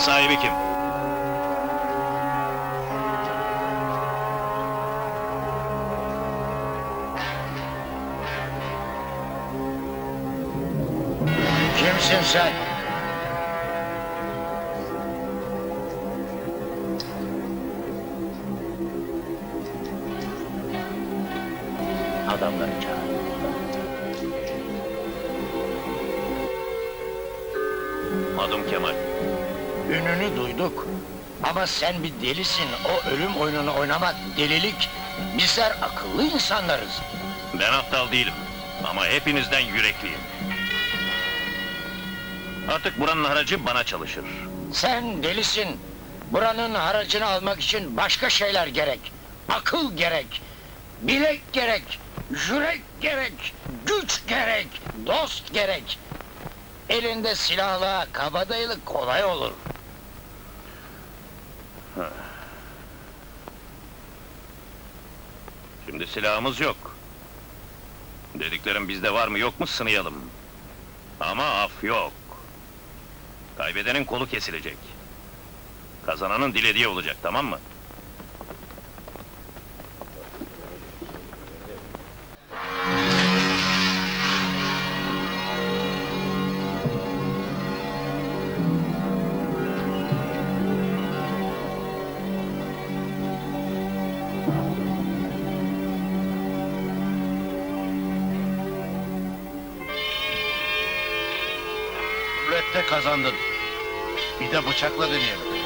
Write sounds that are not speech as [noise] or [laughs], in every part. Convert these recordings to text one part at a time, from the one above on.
sahibi kim? Kimsin sen? Adamları çağır. Ününü duyduk. Ama sen bir delisin. O ölüm oyununu oynamak delilik. Bizler akıllı insanlarız. Ben aptal değilim. Ama hepinizden yürekliyim. Artık buranın haracı bana çalışır. Sen delisin. Buranın haracını almak için başka şeyler gerek. Akıl gerek. Bilek gerek. Yürek gerek. Güç gerek. Dost gerek. Elinde silahla kabadayılık kolay olur. Şimdi silahımız yok. Dediklerim bizde var mı yok mu sınayalım. Ama af yok. Kaybedenin kolu kesilecek. Kazananın dilediği olacak tamam mı? Kazandın. Bir de bıçakla deneyelim.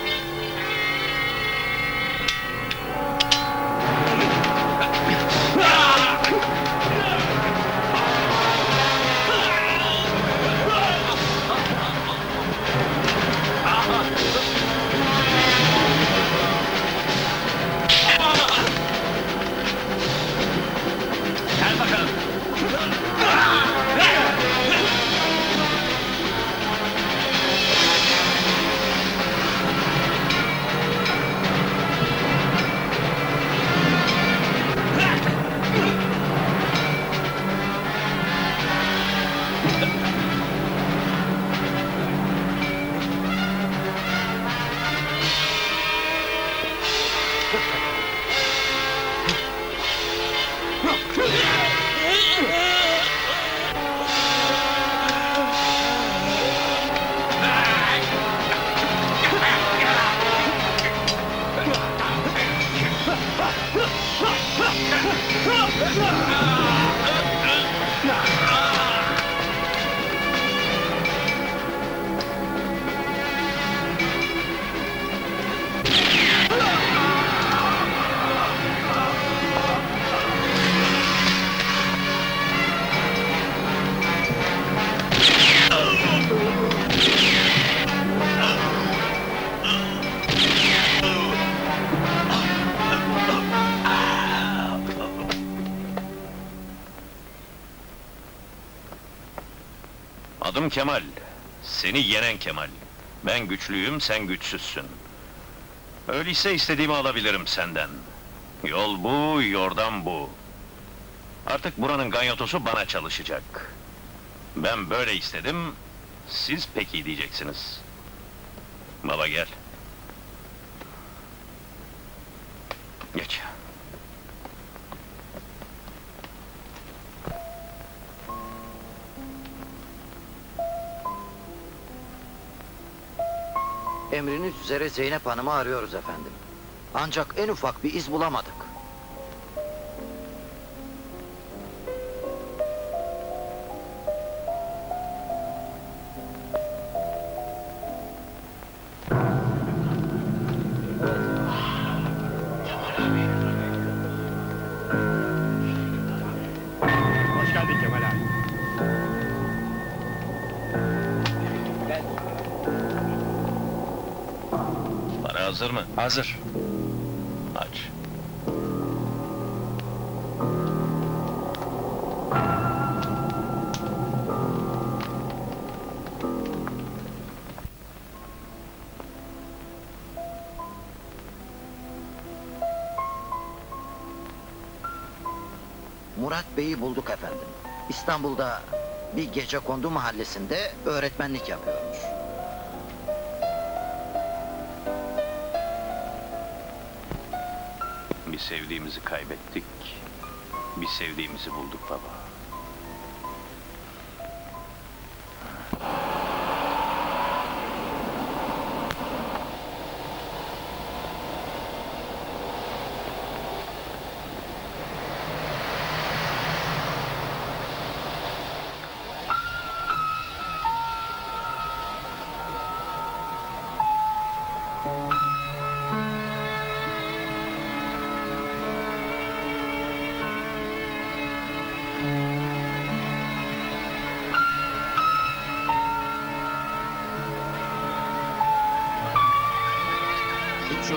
Kemal. Seni yenen Kemal. Ben güçlüyüm, sen güçsüzsün. Öyleyse istediğimi alabilirim senden. Yol bu, yordam bu. Artık buranın ganyotosu bana çalışacak. Ben böyle istedim, siz peki diyeceksiniz. Baba gel. Geç. Emriniz üzere Zeynep Hanım'ı arıyoruz efendim. Ancak en ufak bir iz bulamadık. Hazır mı? Hazır. Aç. Murat Bey'i bulduk efendim. İstanbul'da bir gece kondu mahallesinde öğretmenlik yapıyormuş. Sevdiğimizi kaybettik, bir sevdiğimizi bulduk baba.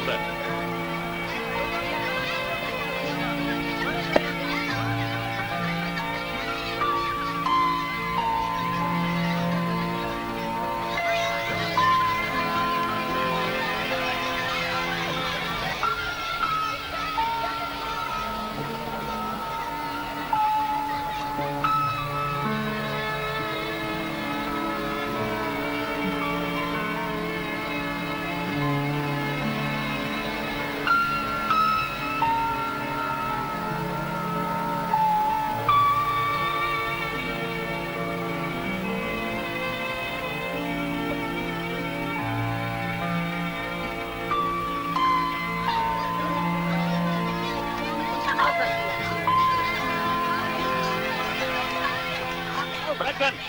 Matilda.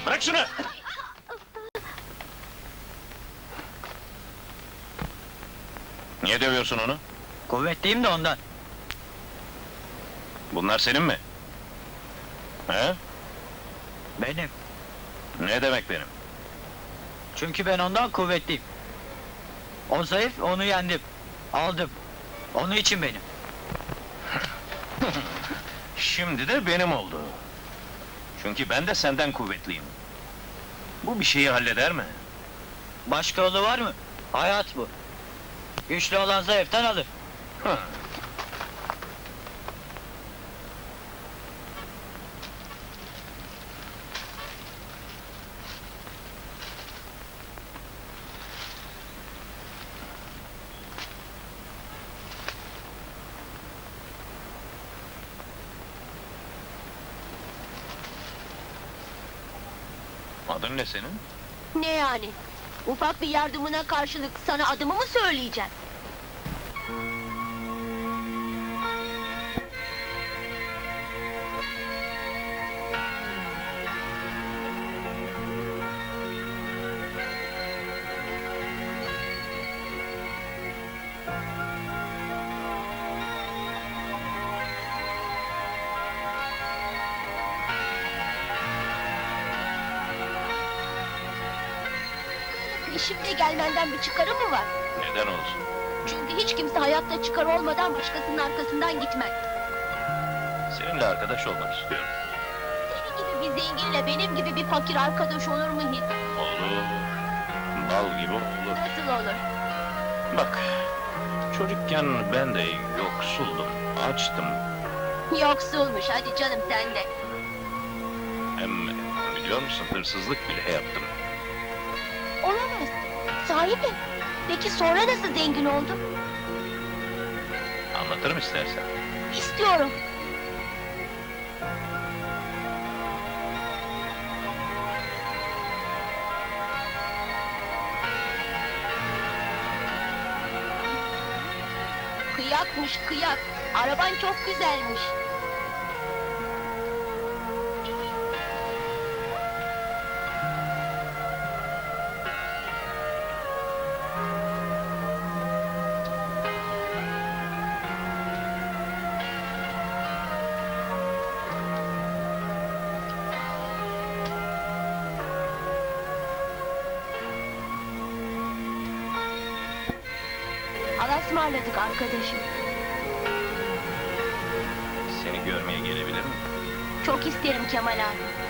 Bırak şunu! Niye dövüyorsun onu? Kuvvetliyim de ondan. Bunlar senin mi? He? Benim. Ne demek benim? Çünkü ben ondan kuvvetliyim. O zayıf, onu yendim. Aldım. Onun için benim. [laughs] Şimdi de benim oldu. Çünkü ben de senden kuvvetliyim. Bu bir şeyi halleder mi? Başka yolu var mı? Hayat bu. Güçlü olan zayıftan alır. Hı. Adın ne senin? Ne yani? Ufak bir yardımına karşılık sana adımı mı söyleyeceğim? Peşimde gelmenden bir çıkarı mı var? Neden olsun? Çünkü hiç kimse hayatta çıkar olmadan başkasının arkasından gitmez. Seninle arkadaş olmak istiyorum. Senin gibi bir zenginle benim gibi bir fakir arkadaş olur mu hiç? Olur. Bal gibi olur. Nasıl olur? Bak, çocukken ben de yoksuldum, açtım. Yoksulmuş hadi canım sen de. Hem biliyor musun hırsızlık bile yaptım. Sahi mi? Peki sonra nasıl zengin oldun? Anlatırım istersen. İstiyorum. Kıyakmış kıyak. Araban çok güzelmiş. Allah'a ısmarladık arkadaşım. Seni görmeye gelebilir mi? Çok isterim Kemal abi.